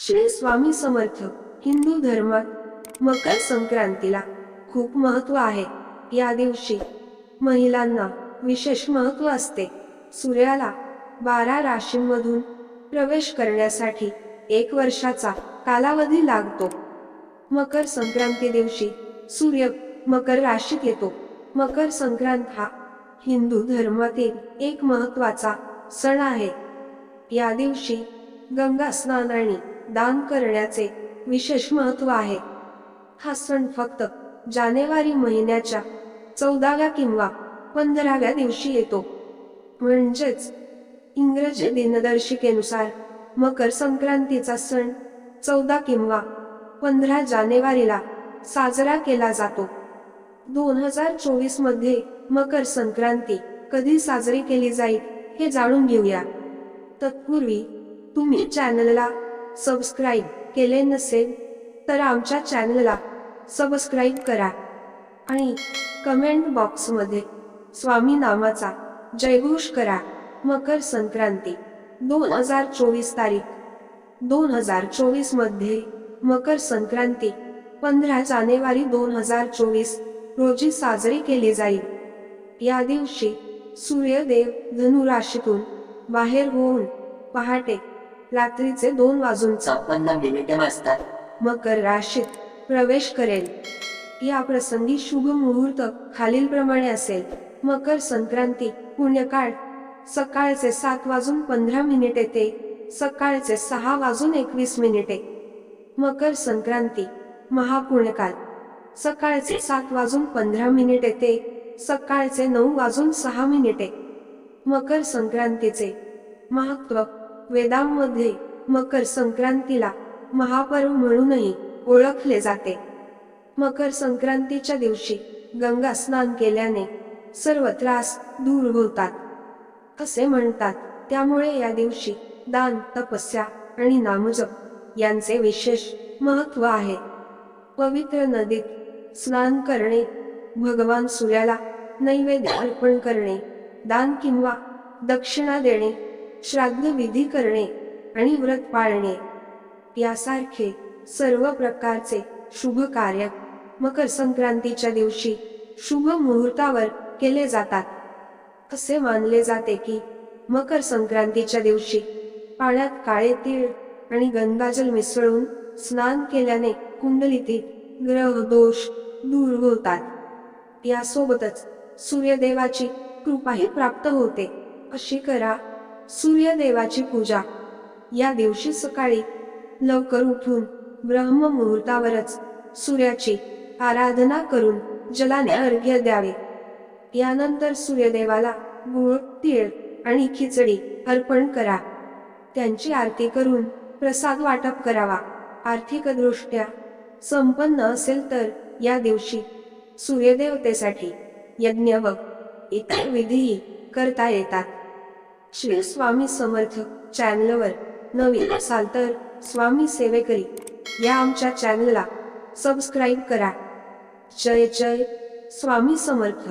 श्री स्वामी समर्थ हिंदू धर्मात मकर संक्रांतीला खूप महत्त्व आहे. या दिवशी महिलांना विशेष महत्त्व असते. सूर्याला बारा राशींमधून प्रवेश करण्यासाठी एक वर्षाचा कालावधी लागतो. मकर संक्रांती दिवशी सूर्य मकर राशीत येतो. मकर संक्रांत हा हिंदू धर्मातील एक महत्त्वाचा सण आहे. या दिवशी गंगा स्नान आणि दान करण्याचे विशेष महत्त्व आहे. हा सण फक्त जानेवारी महिन्याच्या चौदाव्या किंवा पंधराव्या दिवशी येतो. म्हणजेच इंग्रजी दिनदर्शिकेनुसार मकर संक्रांतीचा सण चौदा किंवा पंधरा जानेवारीला साजरा केला जातो. दोन हजार चोवीसमध्ये मकर संक्रांती कधी साजरी केली जाईल हे जाणून घेऊया. तत्पूर्वी तुम्ही चॅनलला सबस्क्राईब केले नसेल तर आमच्या चॅनलला सबस्क्राईब करा आणि कमेंट बॉक्समध्ये स्वामी नामाचा जयघोष करा. मकर संक्रांती दोन हजार चोवीस तारीख दोन हजार चोवीसमध्ये मकर संक्रांती पंधरा जानेवारी दोन हजार चोवीस रोजी साजरी केली जाईल. या दिवशी सूर्यदेव धनु राशीतून बाहेर होऊन पहाटे रात्रीचे दोन वाजून चौपन्न मिनिटे वाजतात मकर राशीत प्रवेश करेल. या प्रसंगी शुभ मुहूर्त खालीलप्रमाणे असेल. मकर संक्रांती पुण्यकाळ. सकाळचे सात वाजून पंधरा मिनिटे ते सकाळचे सहा वाजून एकवीस मिनिटे. मकर संक्रांती महापुण्यकाल सकाळचे सात वाजून पंधरा मिनिटे ते सकाळचे नऊ वाजून सहा मिनिटे. मकर संक्रांतीचे महत्त्व वेदांमध्ये मकर संक्रांतीला महापर्व म्हणूनही ओळखले जाते. मकर संक्रांतीच्या दिवशी गंगा स्नान केल्याने सर्व त्रास दूर होतात. असे म्हणतात. त्यामुळे या दिवशी दान तपस्या आणि नामजप यांचे विशेष महत्त्व आहे. पवित्र नदीत स्नान करणे भगवान सूर्याला नैवेद्य अर्पण करणे दान किंवा दक्षिणा देणे श्राद्ध विधी करणे आणि व्रत पाळणे. यासारखे सर्व प्रकारचे शुभ कार्य मकर संक्रांतीच्या दिवशी शुभ मुहूर्तावर केले जातात. असे मानले जाते की मकर संक्रांतीच्या दिवशी पाण्यात काळे तीळ आणि गंगाजल मिसळून स्नान केल्याने कुंडलीतील ग्रह दोष दूर होतात. यासोबतच सूर्यदेवाची कृपाही प्राप्त होते. अशी करा सूर्यदेवाची पूजा. या दिवशी सकाळी लवकर उठून ब्रह्म मुहूर्तावरच सूर्याची आराधना करून जलाने अर्घ्य द्यावे. यानंतर सूर्यदेवाला गुळ तीळ आणि खिचडी अर्पण करा. त्यांची आरती करून प्रसाद वाटप करावा. आर्थिकदृष्ट्या संपन्न असेल तर या दिवशी सूर्यदेवतेसाठी यज्ञ व इतर विधीही करता येतात. श्री स्वामी समर्थ चॅनलवर नवीन असाल तर स्वामी सेवेकरी या आमच्या चॅनलला सबस्क्राईब करा. जय जय स्वामी समर्थ.